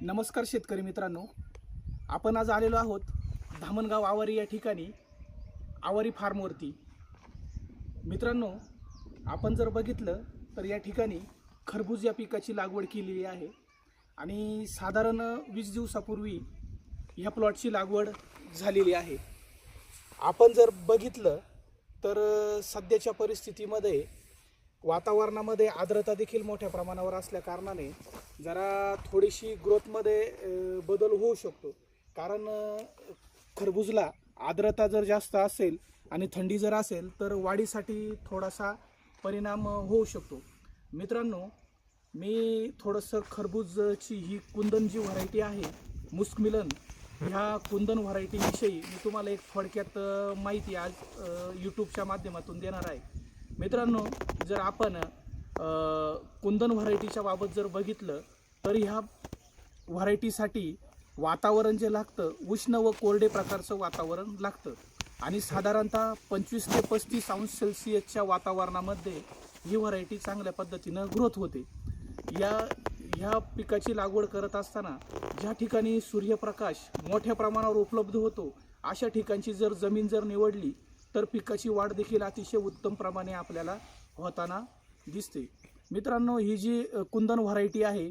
नमस्कार शेतकरी मित्रांनो. आपण आज आलेलो आहोत धामणगाव आवारी या ठिकाणी आवारी फार्मवरती मित्रांनो आपण जर बघितलं तर या ठिकाणी खरबूज या पिकाची लागवड केलेली आहे आणि साधारण वीस दिवसापूर्वी ह्या प्लॉटची लागवड झालेली आहे. आपण जर बघितलं तर सध्याच्या परिस्थितीमध्ये वातावरणामध्ये आर्द्रता देखील मोठ्या प्रमाणावर असल्या कारणाने जरा थोडीशी ग्रोथमध्ये बदल होऊ शकतो. कारण खरबूजला आर्द्रता जर जास्त असेल आणि थंडी जर असेल तर वाढीसाठी थोडासा परिणाम होऊ शकतो. मित्रांनो मी थोडंसं खरबूजची ही कुंदन जी व्हरायटी आहे मुस्कमिलन ह्या कुंदन व्हरायटीविषयी मी तुम्हाला एक थोडक्यात माहिती आज यूट्यूबच्या माध्यमातून देणार आहे. मित्रांनो जर आपण कुंदन व्हरायटीच्या बाबत जर बघितलं तर ह्या व्हरायटीसाठी वातावरण जे लागतं उष्ण व कोरडे प्रकारचं वातावरण लागतं. आणि साधारणतः पंचवीस ते पस्तीस अंश सेल्सिअसच्या वातावरणामध्ये ही व्हरायटी चांगल्या पद्धतीनं ग्रोथ होते. या ह्या पिकाची लागवड करत असताना ज्या ठिकाणी सूर्यप्रकाश मोठ्या प्रमाणावर उपलब्ध होतो अशा ठिकाणची जर जमीन जर निवडली तर पिकाची वाढ देखील अतिशय उत्तम प्रमाणे आपल्याला होताना दिसते. मित्रांनो ही जी कुंदन व्हरायटी आहे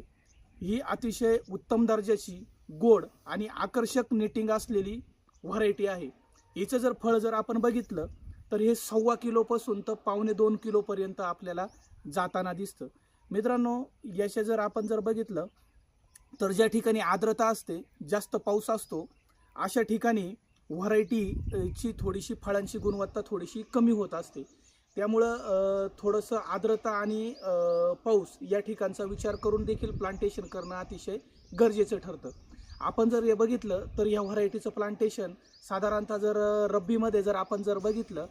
ही अतिशय उत्तम दर्जाची गोड आणि आकर्षक नेटिंग असलेली व्हरायटी आहे. हिचं जर फळ जर आपण बघितलं तर हे सव्वा किलोपासून तर पावणे दोन किलोपर्यंत आपल्याला जाताना दिसतं. मित्रांनो याच्या जर आपण जर बघितलं तर ज्या ठिकाणी आर्द्रता असते जास्त पाऊस असतो अशा ठिकाणी व्हरायटीची थोडीशी फळांची गुणवत्ता थोडीशी कमी होत असते. त्यामुळं थोडंसं आर्द्रता आणि पाऊस या ठिकाणचा विचार करून देखील प्लांटेशन करणं अतिशय गरजेचं ठरतं. आपण जर हे बघितलं तर या व्हरायटीचं प्लांटेशन साधारणतः जर रब्बीमध्ये जर आपण जर बघितलं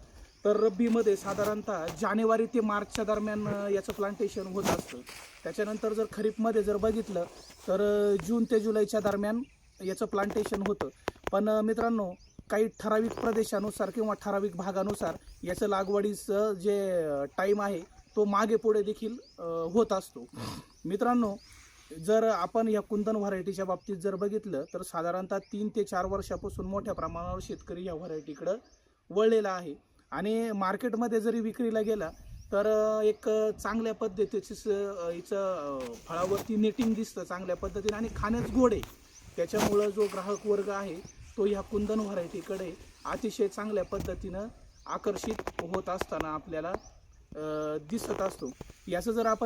तर रब्बीमध्ये साधारणतः जानेवारी ते मार्चच्या दरम्यान याचं प्लांटेशन होत असतं. त्याच्यानंतर जर खरीपमध्ये जर बघितलं तर जून ते जुलैच्या दरम्यान याचं प्लांटेशन होतं. पण मित्रांनो काही ठराविक प्रदेशानुसार किंवा ठराविक भागानुसार याचं लागवडीचं जे टाईम आहे तो मागे पुढे देखील होत असतो. मित्रांनो जर आपण या कुंदन व्हरायटीच्या बाबतीत जर बघितलं तर साधारणतः तीन ते चार वर्षापासून मोठ्या प्रमाणावर शेतकरी या व्हरायटीकडं वळलेला आहे. आणि मार्केटमध्ये जरी विक्रीला गेला तर एक चांगल्या पद्धतीची स- हिचं फळावरती नेटिंग दिसतं चांगल्या पद्धतीने. आणि खाण्यास गोडे त्याच्यामुळं जो ग्राहक वर्ग आहे तो ह्या कुंदन व्हरायटीकडे अतिशय चांगल्या पद्धतीनं आकर्षित होत असताना आपल्याला दिसत असतो. याचं जर आपण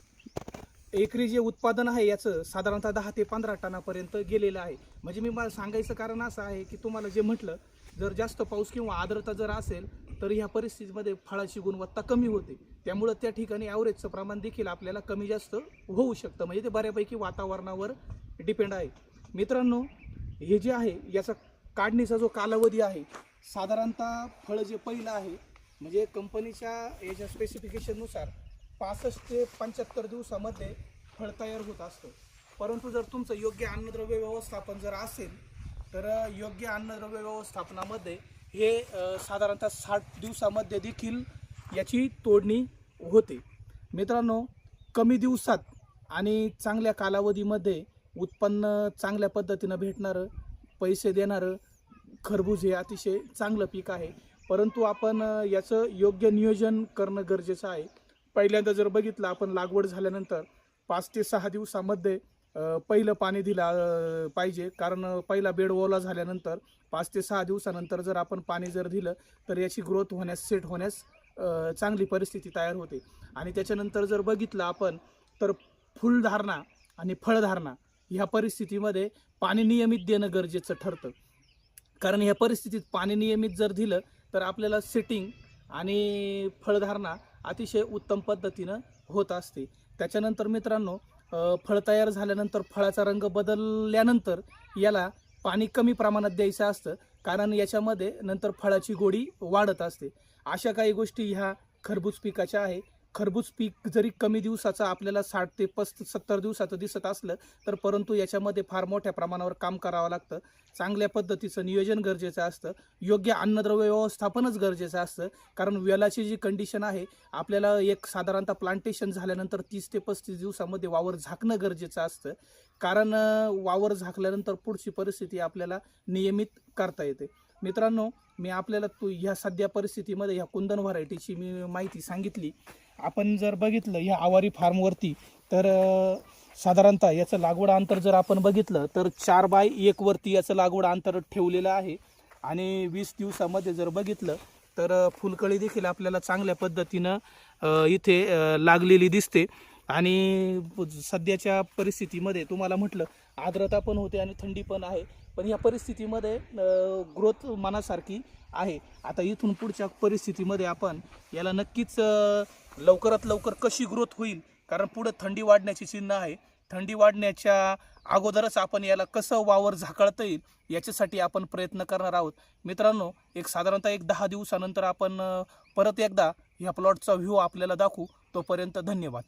एकरी जे उत्पादन आहे याचं साधारणतः दहा ते पंधरा टनापर्यंत गेलेलं आहे. म्हणजे मी मला सांगायचं कारण असं आहे की तुम्हाला जे म्हटलं जर जास्त पाऊस किंवा आर्द्रता जर असेल तर ह्या परिस्थितीमध्ये फळाची गुणवत्ता कमी होते. त्यामुळं त्या ठिकाणी ॲव्हरेजचं प्रमाण देखील आपल्याला कमी जास्त होऊ शकतं. म्हणजे ते बऱ्यापैकी वातावरणावर डिपेंड आहे. मित्रांनो हे जे आहे याचा काढणीचा जो कालावधी आहे साधारणतः फळ जे पहिलं आहे म्हणजे कंपनीच्या याच्या स्पेसिफिकेशननुसार पासष्ट ते पंच्याहत्तर दिवसामध्ये फळ तयार होत असतं. परंतु जर तुमचं योग्य अन्नद्रव्य व्यवस्थापन जर असेल तर योग्य अन्नद्रव्य व्यवस्थापनामध्ये हे साधारणतः साठ दिवसामध्ये देखील याची तोडणी होते. मित्रांनो कमी दिवसात आणि चांगल्या कालावधीमध्ये उत्पन्न चांगल्या पद्धतीनं भेटणारं पैसे देणारं खरबूज हे अतिशय चांगलं पीक आहे. परंतु आपण याचं योग्य नियोजन करणं गरजेचं आहे. पहिल्यांदा जर बघितलं आपण लागवड झाल्यानंतर पाच ते सहा दिवसामध्ये पहिलं पाणी दिलं पाहिजे. कारण पहिला बेड ओला झाल्यानंतर पाच ते सहा दिवसानंतर जर आपण पाणी जर दिलं तर याची ग्रोथ होण्यास सेट होण्यास चांगली परिस्थिती तयार होते. आणि त्याच्यानंतर जर बघितलं आपण तर फुलधारणा आणि फळधारणा ह्या परिस्थितीमध्ये पाणी नियमित देणं गरजेचं ठरतं. कारण ह्या परिस्थितीत पाणी नियमित जर दिलं तर आपल्याला सेटिंग आणि फळधारणा अतिशय उत्तम पद्धतीनं होत असते. त्याच्यानंतर मित्रांनो फळ तयार झाल्यानंतर फळाचा रंग बदलल्यानंतर याला पाणी कमी प्रमाणात द्यायचं असतं कारण याच्यामध्ये नंतर फळाची गोडी वाढत असते. अशा काही गोष्टी ह्या खरबूज पिकाच्या आहे. खरबूज पीक जरी कमी दिवसाचं आपल्याला साठ ते पस्त सत्तर दिवसाचं दिसत असलं तर परंतु याच्यामध्ये फार मोठ्या प्रमाणावर काम करावं लागतं. चांगल्या पद्धतीचं नियोजन गरजेचं असतं. योग्य अन्नद्रव्य व्यवस्थापनच गरजेचं असतं. कारण वेलाची जी कंडिशन आहे आपल्याला एक साधारणतः प्लांटेशन झाल्यानंतर तीस ते पस्तीस दिवसामध्ये वावर झाकणं गरजेचं असतं. कारण वावर झाकल्यानंतर पुढची परिस्थिती आपल्याला नियमित करता येते. मित्रांनो मी आपल्याला तू ह्या सध्या परिस्थितीमध्ये ह्या कुंदन व्हरायटीची मी माहिती सांगितली. आपण जर बघितलं ह्या आवारी फार्मवरती तर साधारणतः याचं लागवड अंतर जर आपण बघितलं तर चार बाय एकवरती याचं लागवड अंतर ठेवलेलं आहे. आणि वीस दिवसामध्ये जर बघितलं तर फुलकळी देखील आपल्याला चांगल्या पद्धतीनं इथे लागलेली दिसते. आणि सध्याच्या परिस्थितीमध्ये तुम्हाला म्हटलं आर्द्रता पण होते आणि थंडी पण आहे. पण या परिस्थितीमध्ये ग्रोथ मनासारखी आहे. आता इथून पुढच्या परिस्थितीमध्ये आपण याला नक्कीच लवकरात लवकर कशी ग्रोथ होईल? कारण पुढं थंडी वाढण्याची चिन्ह आहे. थंडी वाढण्याच्या अगोदरच आपण याला कसं वावर झाकळता येईल याच्यासाठी आपण प्रयत्न करणार आहोत. मित्रांनो एक साधारणतः एक दहा दिवसानंतर आपण परत एकदा ह्या प्लॉटचा व्ह्यू आपल्याला दाखवू. तोपर्यंत धन्यवाद.